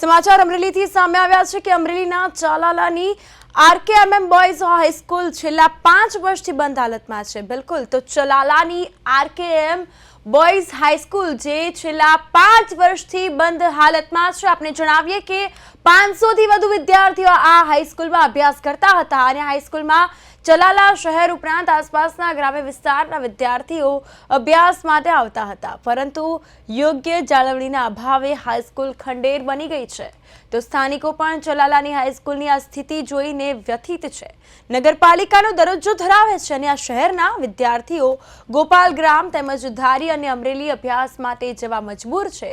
સમાચાર અમરેલીથી સામે આવ્યા છે કે અમરેલીના ચાલાલાની આરકેએમએમ બોયઝ હાઈસ્કૂલ છેલ્લા પાંચ વર્ષથી બંધ હાલતમાં છે. બિલકુલ, તો ચલાલાની આરકેએમ બોયઝ હાઈસ્કૂલ જે છેલ્લા પાંચ વર્ષથી બંધ હાલતમાં છે. આપણે જણાવીએ કે પાંચસોથી વધુ વિદ્યાર્થીઓ આ હાઈસ્કૂલમાં અભ્યાસ કરતા હતા અને હાઈસ્કૂલમાં ચલાલા શહેર ઉપરાંત આસપાસના ગ્રામ્ય વિસ્તારના વિદ્યાર્થીઓ અભ્યાસ માટે આવતા હતા. પરંતુ યોગ્ય જાળવણીના અભાવે હાઈસ્કૂલ ખંડેર બની ગઈ છે. તો સ્થાનિકો પણ ચલાલાની હાઈસ્કૂલની આ સ્થિતિ જોઈને વ્યથિત છે. નગરપાલિકાનો દરજ્જો ધરાવે છે અને આ શહેરના વિદ્યાર્થીઓ ગોપાલ ગ્રામ તેમજ ધારી અને અમરેલી અભ્યાસ માટે જવા મજબૂર છે.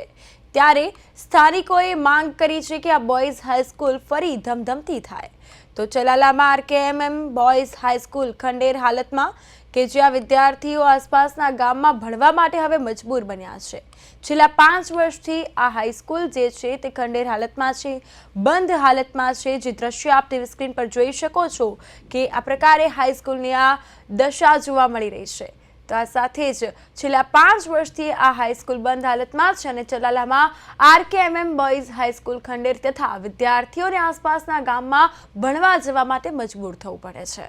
ત્યારે સ્થાનિકોએ માંગ કરી છે કે આ બોયઝ હાઈસ્કૂલ ફરી ધમધમતી થાય. તો ચલાલામાં આરકેએમએમ બોયઝ હાઈસ્કૂલ ખંડેર હાલતમાં કે જ્યાં વિદ્યાર્થીઓ આસપાસના ગામમાં ભણવા માટે હવે મજબૂર બન્યા છે. છેલ્લા પાંચ વર્ષથી આ હાઈસ્કૂલ જે છે તે ખંડેર હાલતમાં છે, બંધ હાલતમાં છે. જે દ્રશ્ય આપ ટીવી સ્ક્રીન પર જોઈ શકો છો કે આ પ્રકારે હાઈસ્કૂલની આ દશા જોવા મળી રહી છે. આ સાથે જ છેલ્લા પાંચ વર્ષથી આ હાઈસ્કૂલ બંધ હાલતમાં છે અને ચલાલામાં આરકેએમએમ બોયઝ હાઈસ્કૂલ ખંડેર તથા વિદ્યાર્થીઓને આસપાસના ગામમાં ભણવા જવા માટે મજબૂર થવું પડે છે.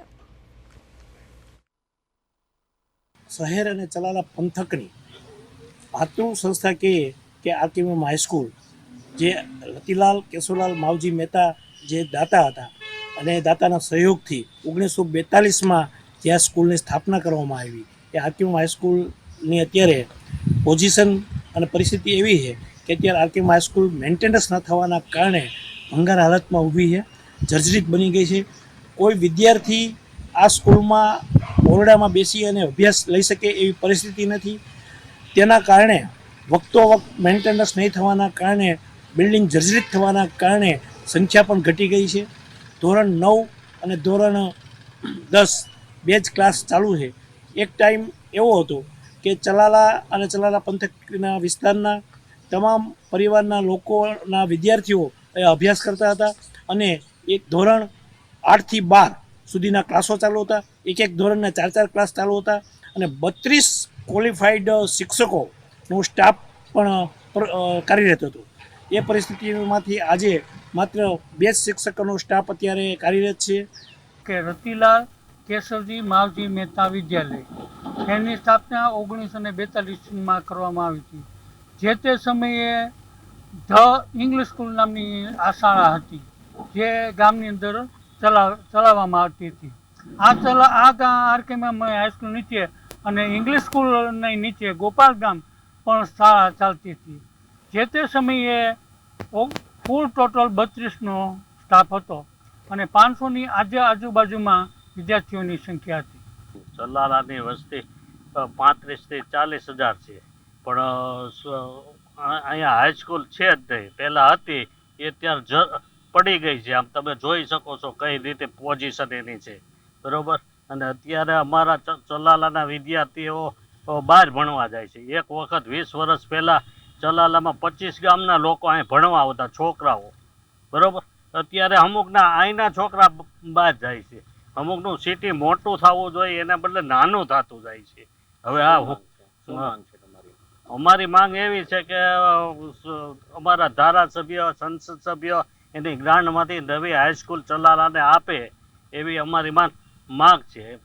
શહેર અને ચલાલા પંથકની ભાતૃ સંસ્થા કહે કે આરકેએમએમ હાઈસ્કૂલ જે રતિલાલ કેશુલાલ માવજી મહેતા જે દાતા હતા અને દાતાના સહયોગથી ઓગણીસો બેતાલીસમાં આ સ્કૂલની સ્થાપના કરવામાં આવી એ આરકેએમ હાઈસ્કૂલની અત્યારે પોઝિશન અને પરિસ્થિતિ એવી છે કે અત્યારે આરકેએમ હાઈસ્કૂલ મેન્ટેનન્સ ન થવાના કારણે ભંગાર હાલતમાં ઊભી છે, જર્જરિત બની ગઈ છે. કોઈ વિદ્યાર્થી આ સ્કૂલમાં ઓરડામાં બેસી અને અભ્યાસ લઈ શકે એવી પરિસ્થિતિ નથી. તેના કારણે વખતો વખત મેન્ટેનન્સ નહીં થવાના કારણે, બિલ્ડિંગ જર્જરિત થવાના કારણે સંખ્યા પણ ઘટી ગઈ છે. ધોરણ નવ અને ધોરણ દસ બે જ ક્લાસ ચાલુ છે. એક ટાઈમ એવો હતો કે ચલાલા અને ચલાલા પંથકના વિસ્તારના તમામ પરિવારના લોકોના વિદ્યાર્થીઓ એ અભ્યાસ કરતા હતા અને એક ધોરણ આઠથી બાર સુધીના ક્લાસો ચાલુ હતા. એક એક ધોરણના ચાર ચાર ક્લાસ ચાલુ હતા અને બત્રીસ ક્વોલિફાઈડ શિક્ષકોનો સ્ટાફ પણ કાર્યરત હતો. એ પરિસ્થિતિમાંથી આજે માત્ર બે જ શિક્ષકોનો સ્ટાફ અત્યારે કાર્યરત છે. કે રતિલાલ કેશવજી માવજી મહેતા વિદ્યાલય. એની સ્થાપના ઓગણીસો ને બેતાલીસમાં કરવામાં આવી હતી. જે તે સમયે ધ ઇંગ્લિશ સ્કૂલ નામની આ શાળા હતી, જે ગામની અંદર ચલાવ ચલાવવામાં આવતી હતી. આ ચલા, આ આરકેમાં આરકેએમ હાઈસ્કૂલ નીચે અને ઇંગ્લિશ સ્કૂલની નીચે ગોપાલ ગામ પણ શાળા ચાલતી હતી. જે તે સમયે ફૂલ ટોટલ બત્રીસનો સ્ટાફ હતો અને પાંચસોની આજે આજુબાજુમાં વિદ્યાર્થીઓની સંખ્યા હતી. ચલાલાની વસ્તી પાંત્રીસથી ચાલીસ હજાર છે. પણ અહીંયા હાઈસ્કૂલ છે જ નહીં. પહેલાં હતી, એ અત્યારે જ પડી ગઈ છે. આમ તમે જોઈ શકો છો કઈ રીતે પોઝિશન એની છે. બરાબર? અને અત્યારે અમારા ચલાલાના વિદ્યાર્થીઓ બહાર ભણવા જાય છે. એક વખત વીસ વર્ષ પહેલાં ચલાલામાં પચીસ ગામના લોકો અહીં ભણવા આવતા, છોકરાઓ. બરાબર? અત્યારે અમુકના અહીંના છોકરા બહાર જાય છે. અમુકનું સિટી મોટું થવું જોઈએ એના બદલે નાનું થતું જાય છે. હવે આ. અમારી માંગ એવી છે કે અમારા ધારાસભ્ય સંસદ સભ્ય એની ગ્રાન્ટમાંથી નવી હાઈસ્કૂલ ચલાલાને આપે એવી અમારી માંગ માંગ છે.